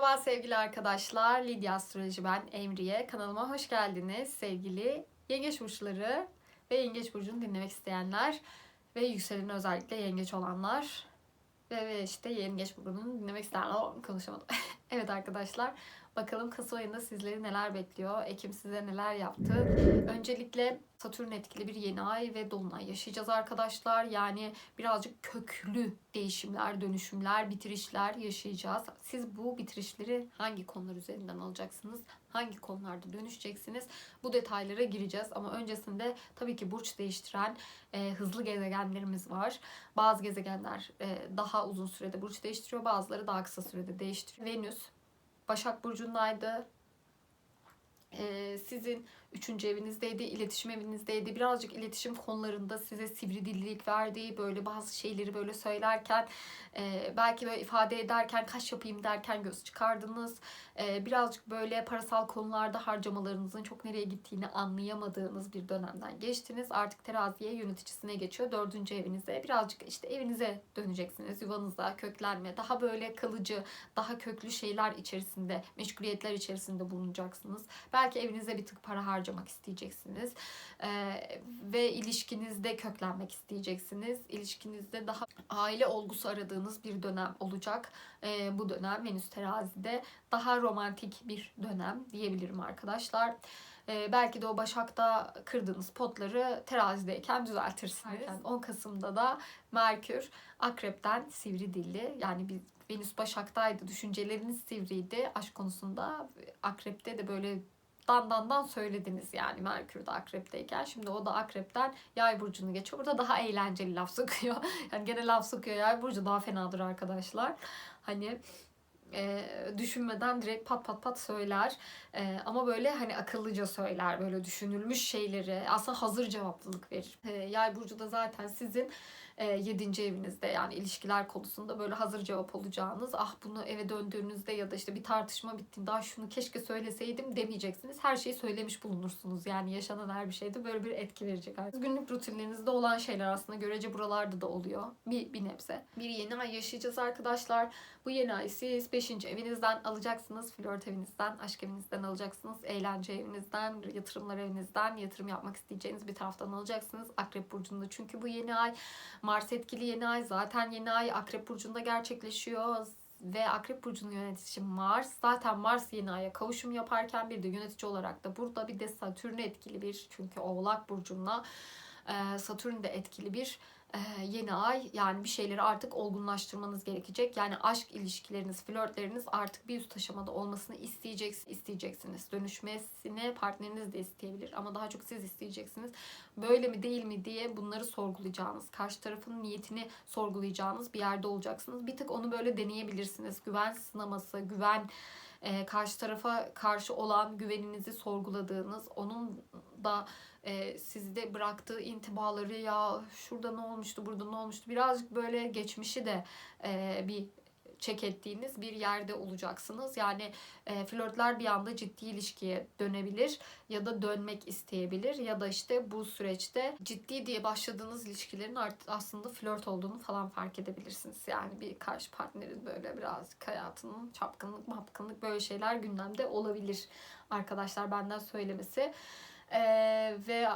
Merhaba sevgili arkadaşlar. Lidya Astroloji ben Emriye. Kanalıma hoş geldiniz sevgili yengeç burçları ve yengeç burcunu dinlemek isteyenler ve yükseleni özellikle yengeç olanlar ve, ve işte yengeç burcunu dinlemek isteyenler Oh, konuşamadım. evet arkadaşlar bakalım Kasım ayında sizleri neler bekliyor? Ekim size neler yaptı? Öncelikle Satürn etkili bir yeni ay ve dolunay yaşayacağız arkadaşlar. Yani birazcık köklü değişimler, dönüşümler, bitirişler yaşayacağız. Siz bu bitirişleri hangi konular üzerinden alacaksınız? Hangi konularda dönüşeceksiniz? Bu detaylara gireceğiz ama öncesinde tabii ki burç değiştiren e, hızlı gezegenlerimiz var. Bazı gezegenler e, daha uzun sürede burç değiştiriyor, bazıları daha kısa sürede değiştiriyor. Venüs Başak Burcu'ndaydı. Ee, sizin üçüncü evinizdeydi, iletişim evinizdeydi. Birazcık iletişim konularında size sivri dillilik verdiği böyle bazı şeyleri böyle söylerken e, belki böyle ifade ederken kaş yapayım derken göz çıkardınız. E, birazcık böyle parasal konularda harcamalarınızın çok nereye gittiğini anlayamadığınız bir dönemden geçtiniz. Artık teraziye yöneticisine geçiyor. Dördüncü evinize birazcık işte evinize döneceksiniz. Yuvanıza köklenme, daha böyle kalıcı, daha köklü şeyler içerisinde, meşguliyetler içerisinde bulunacaksınız. Belki evinize bir tık para harcamak isteyeceksiniz. Ee, ve ilişkinizde köklenmek isteyeceksiniz. İlişkinizde daha aile olgusu aradığınız bir dönem olacak. Ee, bu dönem Venüs terazide daha romantik bir dönem diyebilirim arkadaşlar. Ee, belki de o Başak'ta kırdığınız potları terazideyken düzeltirsiniz. 10 Kasım'da da Merkür Akrep'ten sivri dilli yani biz Venüs Başak'taydı. Düşünceleriniz sivriydi aşk konusunda. Akrep'te de böyle dan dan dan söylediniz yani Merkür'de Akrep'teyken. Şimdi o da Akrep'ten Yay burcunu geçiyor. Burada daha eğlenceli laf sokuyor. Yani gene laf sokuyor Yay burcu daha fenadır arkadaşlar. Hani e, düşünmeden direkt pat pat pat söyler. E, ama böyle hani akıllıca söyler. Böyle düşünülmüş şeyleri. Aslında hazır cevaplılık verir. E, yay burcu da zaten sizin e, 7. evinizde yani ilişkiler konusunda böyle hazır cevap olacağınız ah bunu eve döndüğünüzde ya da işte bir tartışma bittiğinde ah şunu keşke söyleseydim demeyeceksiniz. Her şeyi söylemiş bulunursunuz. Yani yaşanan her bir şeyde böyle bir etki verecek. Günlük rutinlerinizde olan şeyler aslında görece buralarda da oluyor. Bir, bir nebze. Bir yeni ay yaşayacağız arkadaşlar. Bu yeni ay siz 5. evinizden alacaksınız. Flört evinizden, aşk evinizden alacaksınız. Eğlence evinizden, yatırımlar evinizden, yatırım yapmak isteyeceğiniz bir taraftan alacaksınız. Akrep burcunda çünkü bu yeni ay Mars etkili yeni ay zaten yeni ay Akrep Burcu'nda gerçekleşiyor ve Akrep Burcu'nun yöneticisi Mars. Zaten Mars yeni aya kavuşum yaparken bir de yönetici olarak da burada bir de Satürn etkili bir çünkü Oğlak Burcu'na Satürn de etkili bir yeni ay yani bir şeyleri artık olgunlaştırmanız gerekecek. Yani aşk ilişkileriniz, flörtleriniz artık bir üst aşamada olmasını isteyeceksiniz, isteyeceksiniz. Dönüşmesini partneriniz de isteyebilir ama daha çok siz isteyeceksiniz. Böyle mi değil mi diye bunları sorgulayacağınız, karşı tarafın niyetini sorgulayacağınız bir yerde olacaksınız. Bir tık onu böyle deneyebilirsiniz. Güven sınaması, güven karşı tarafa karşı olan güveninizi sorguladığınız, onun da e, sizde bıraktığı intibaları ya şurada ne olmuştu, burada ne olmuştu birazcık böyle geçmişi de e, bir çek ettiğiniz bir yerde olacaksınız. Yani e, flörtler bir anda ciddi ilişkiye dönebilir ya da dönmek isteyebilir ya da işte bu süreçte ciddi diye başladığınız ilişkilerin artık aslında flört olduğunu falan fark edebilirsiniz. Yani bir karşı partnerin böyle birazcık hayatının çapkınlık, mapkınlık böyle şeyler gündemde olabilir arkadaşlar benden söylemesi. Ee, ve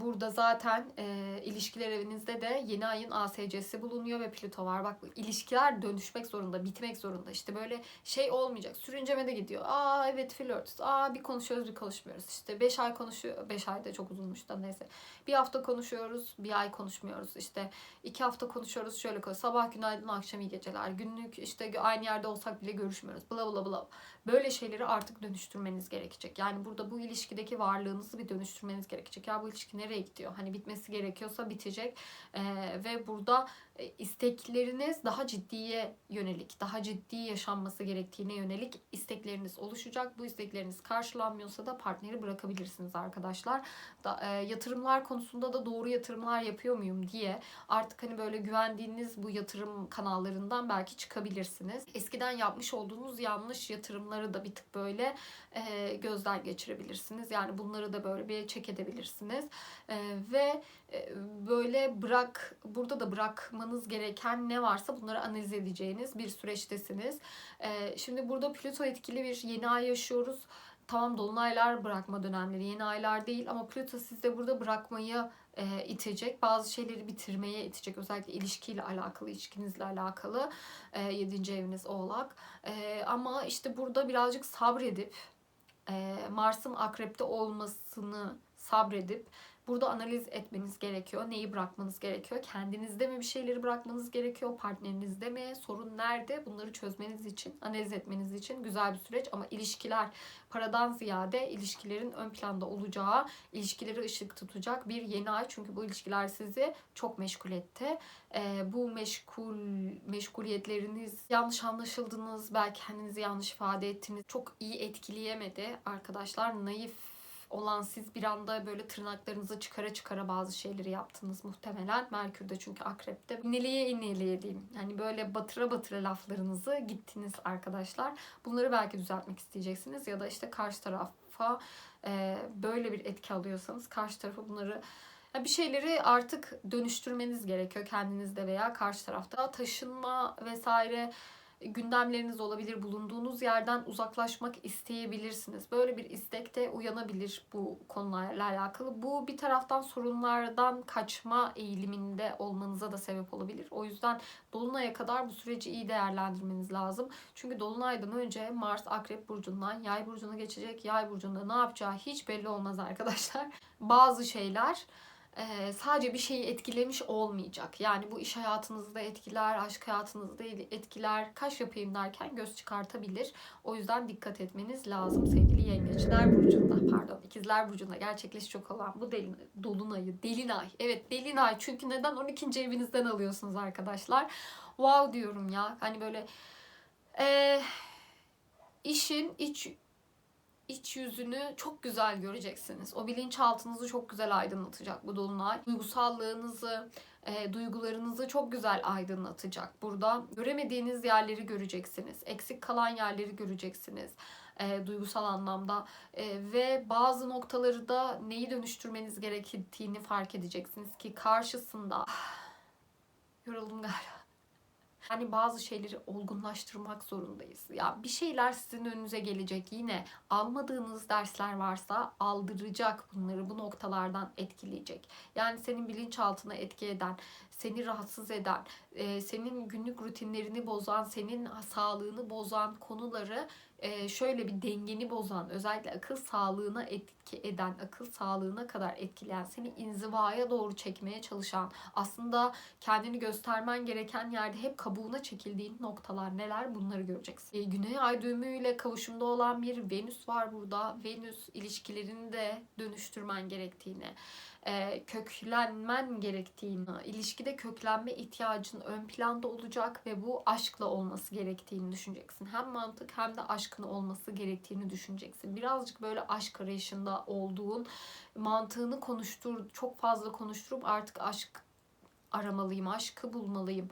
burada zaten e, ilişkiler evinizde de yeni ayın ASC'si bulunuyor ve Plüto var. Bak ilişkiler dönüşmek zorunda, bitmek zorunda. İşte böyle şey olmayacak. Sürünceme de gidiyor. Aa evet flört. Aa bir konuşuyoruz bir konuşmuyoruz. İşte 5 ay konuşuyor. 5 ay da çok uzunmuş da neyse. Bir hafta konuşuyoruz, bir ay konuşmuyoruz. İşte iki hafta konuşuyoruz şöyle koy. Sabah günaydın, akşam iyi geceler. Günlük işte aynı yerde olsak bile görüşmüyoruz. Bla bla bla. Böyle şeyleri artık dönüştürmeniz gerekecek. Yani burada bu ilişkideki varlığınızı bir dönüştürmeniz gerekecek. Ya bu ilişki nereye gidiyor? Hani bitmesi gerekiyorsa bitecek. Ee, ve burada istekleriniz daha ciddiye yönelik, daha ciddi yaşanması gerektiğine yönelik istekleriniz oluşacak. Bu istekleriniz karşılanmıyorsa da partneri bırakabilirsiniz arkadaşlar. Da, e, yatırımlar konusunda da doğru yatırımlar yapıyor muyum diye artık hani böyle güvendiğiniz bu yatırım kanallarından belki çıkabilirsiniz. Eskiden yapmış olduğunuz yanlış yatırımları da bir tık böyle e, gözden geçirebilirsiniz. Yani bunları da böyle bir çek edebilirsiniz. E, ve e, böyle bırak, burada da bırakma bırakmanız gereken ne varsa bunları analiz edeceğiniz bir süreçtesiniz. Ee, şimdi burada Plüto etkili bir yeni ay yaşıyoruz. Tamam dolunaylar bırakma dönemleri, yeni aylar değil ama Plüto sizde burada bırakmayı e, itecek. Bazı şeyleri bitirmeye itecek. Özellikle ilişkiyle alakalı, ilişkinizle alakalı. E, 7. eviniz oğlak. E, ama işte burada birazcık sabredip e, Mars'ın akrepte olmasını sabredip burada analiz etmeniz gerekiyor. Neyi bırakmanız gerekiyor? Kendinizde mi bir şeyleri bırakmanız gerekiyor? Partnerinizde mi? Sorun nerede? Bunları çözmeniz için, analiz etmeniz için güzel bir süreç. Ama ilişkiler paradan ziyade ilişkilerin ön planda olacağı, ilişkileri ışık tutacak bir yeni ay. Çünkü bu ilişkiler sizi çok meşgul etti. Ee, bu meşgul meşguliyetleriniz yanlış anlaşıldınız, belki kendinizi yanlış ifade ettiniz. Çok iyi etkileyemedi arkadaşlar. Naif olan siz bir anda böyle tırnaklarınızı çıkara çıkara bazı şeyleri yaptınız muhtemelen. Merkür de çünkü akrepte. İneleye ineleye diyeyim. Yani böyle batıra batıra laflarınızı gittiniz arkadaşlar. Bunları belki düzeltmek isteyeceksiniz ya da işte karşı tarafa e, böyle bir etki alıyorsanız karşı tarafa bunları bir şeyleri artık dönüştürmeniz gerekiyor kendinizde veya karşı tarafta. Taşınma vesaire gündemleriniz olabilir. Bulunduğunuz yerden uzaklaşmak isteyebilirsiniz. Böyle bir istek de uyanabilir bu konularla alakalı. Bu bir taraftan sorunlardan kaçma eğiliminde olmanıza da sebep olabilir. O yüzden Dolunay'a kadar bu süreci iyi değerlendirmeniz lazım. Çünkü Dolunay'dan önce Mars Akrep Burcu'ndan Yay Burcu'na geçecek. Yay Burcu'nda ne yapacağı hiç belli olmaz arkadaşlar. Bazı şeyler e, sadece bir şeyi etkilemiş olmayacak. Yani bu iş hayatınızda etkiler, aşk hayatınızda etkiler, kaş yapayım derken göz çıkartabilir. O yüzden dikkat etmeniz lazım sevgili yengeçler burcunda. Pardon ikizler burcunda gerçekleşecek olan bu delin, dolunayı, delinay. Evet delinay çünkü neden 12. evinizden alıyorsunuz arkadaşlar. Wow diyorum ya. Hani böyle e, işin iç iç yüzünü çok güzel göreceksiniz. O bilinçaltınızı çok güzel aydınlatacak bu dolunay. Duygusallığınızı, e, duygularınızı çok güzel aydınlatacak. Burada göremediğiniz yerleri göreceksiniz. Eksik kalan yerleri göreceksiniz. E, duygusal anlamda e, ve bazı noktaları da neyi dönüştürmeniz gerektiğini fark edeceksiniz ki karşısında yoruldum galiba Hani bazı şeyleri olgunlaştırmak zorundayız. Ya bir şeyler sizin önünüze gelecek yine. Almadığınız dersler varsa aldıracak bunları bu noktalardan etkileyecek. Yani senin bilinçaltına etki eden, seni rahatsız eden, e, senin günlük rutinlerini bozan, senin sağlığını bozan konuları e, şöyle bir dengeni bozan, özellikle akıl sağlığına etki eden, akıl sağlığına kadar etkileyen, seni inzivaya doğru çekmeye çalışan, aslında kendini göstermen gereken yerde hep kabuğuna çekildiğin noktalar neler bunları göreceksin. E, Güney ay düğümüyle kavuşumda olan bir Venüs var burada. Venüs ilişkilerini de dönüştürmen gerektiğini, e, köklenmen gerektiğini, ilişkide köklenme ihtiyacın ön planda olacak ve bu aşkla olması gerektiğini düşüneceksin. Hem mantık hem de aşkın olması gerektiğini düşüneceksin. Birazcık böyle aşk arayışında olduğun mantığını konuştur, çok fazla konuşturup artık aşk aramalıyım, aşkı bulmalıyım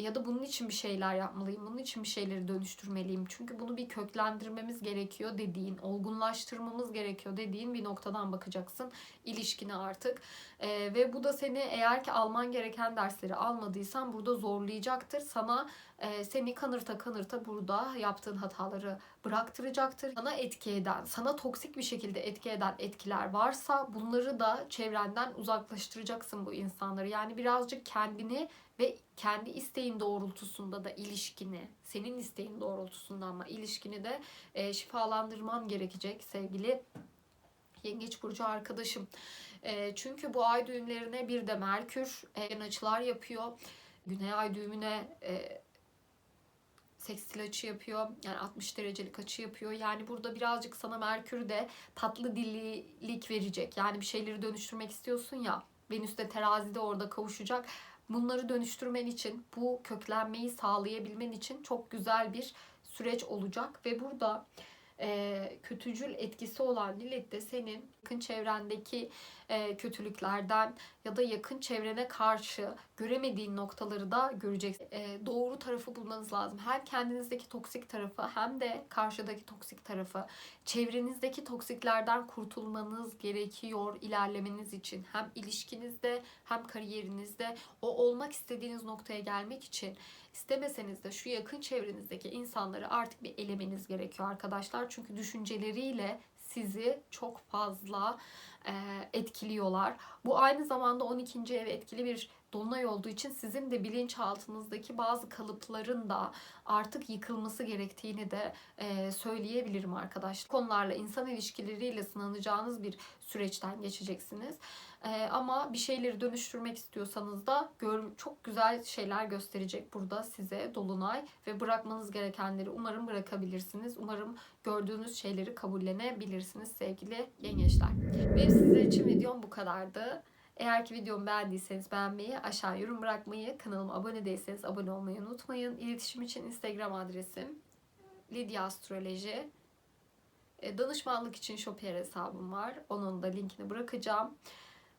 ya da bunun için bir şeyler yapmalıyım, bunun için bir şeyleri dönüştürmeliyim. Çünkü bunu bir köklendirmemiz gerekiyor dediğin, olgunlaştırmamız gerekiyor dediğin bir noktadan bakacaksın ilişkine artık. Ee, ve bu da seni eğer ki alman gereken dersleri almadıysan burada zorlayacaktır. Sana e, seni kanırta kanırta burada yaptığın hataları bıraktıracaktır. Sana etki eden, sana toksik bir şekilde etki eden etkiler varsa bunları da çevrenden uzaklaştıracaksın bu insanları. Yani birazcık kendini ve kendi isteğin doğrultusunda da ilişkini, senin isteğin doğrultusunda ama ilişkini de e, şifalandırman gerekecek sevgili Yengeç Burcu arkadaşım. E, çünkü bu ay düğümlerine bir de Merkür e, açılar yapıyor. Güney ay düğümüne e, sekstil açı yapıyor. Yani 60 derecelik açı yapıyor. Yani burada birazcık sana Merkür de tatlı dillilik verecek. Yani bir şeyleri dönüştürmek istiyorsun ya. Venüs de terazide orada kavuşacak bunları dönüştürmen için, bu köklenmeyi sağlayabilmen için çok güzel bir süreç olacak ve burada e, kötücül etkisi olan Lilith de senin yakın çevrendeki e, kötülüklerden ya da yakın çevrene karşı göremediğin noktaları da göreceksin. Ee, doğru tarafı bulmanız lazım. Hem kendinizdeki toksik tarafı hem de karşıdaki toksik tarafı. Çevrenizdeki toksiklerden kurtulmanız gerekiyor ilerlemeniz için. Hem ilişkinizde hem kariyerinizde o olmak istediğiniz noktaya gelmek için istemeseniz de şu yakın çevrenizdeki insanları artık bir elemeniz gerekiyor arkadaşlar. Çünkü düşünceleriyle sizi çok fazla e, etkiliyorlar. Bu aynı zamanda 12. ev etkili bir dolunay olduğu için sizin de bilinçaltınızdaki bazı kalıpların da artık yıkılması gerektiğini de e, söyleyebilirim arkadaşlar. Konularla insan ilişkileriyle sınanacağınız bir süreçten geçeceksiniz. E, ama bir şeyleri dönüştürmek istiyorsanız da çok güzel şeyler gösterecek burada size dolunay ve bırakmanız gerekenleri umarım bırakabilirsiniz. Umarım gördüğünüz şeyleri kabullenebilirsiniz sevgili yengeçler. Benim sizler için videom bu kadardı. Eğer ki videomu beğendiyseniz beğenmeyi, aşağı yorum bırakmayı, kanalıma abone değilseniz abone olmayı unutmayın. İletişim için Instagram adresim Lidya Astroloji. E, Danışmanlık için Shopier hesabım var. Onun da linkini bırakacağım.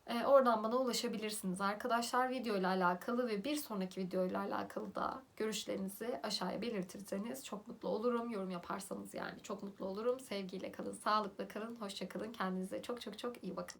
E, Oradan bana ulaşabilirsiniz arkadaşlar. Video ile alakalı ve bir sonraki video ile alakalı da görüşlerinizi aşağıya belirtirseniz çok mutlu olurum. Yorum yaparsanız yani çok mutlu olurum. Sevgiyle kalın, sağlıkla kalın, hoşça kalın. Kendinize çok çok çok iyi bakın.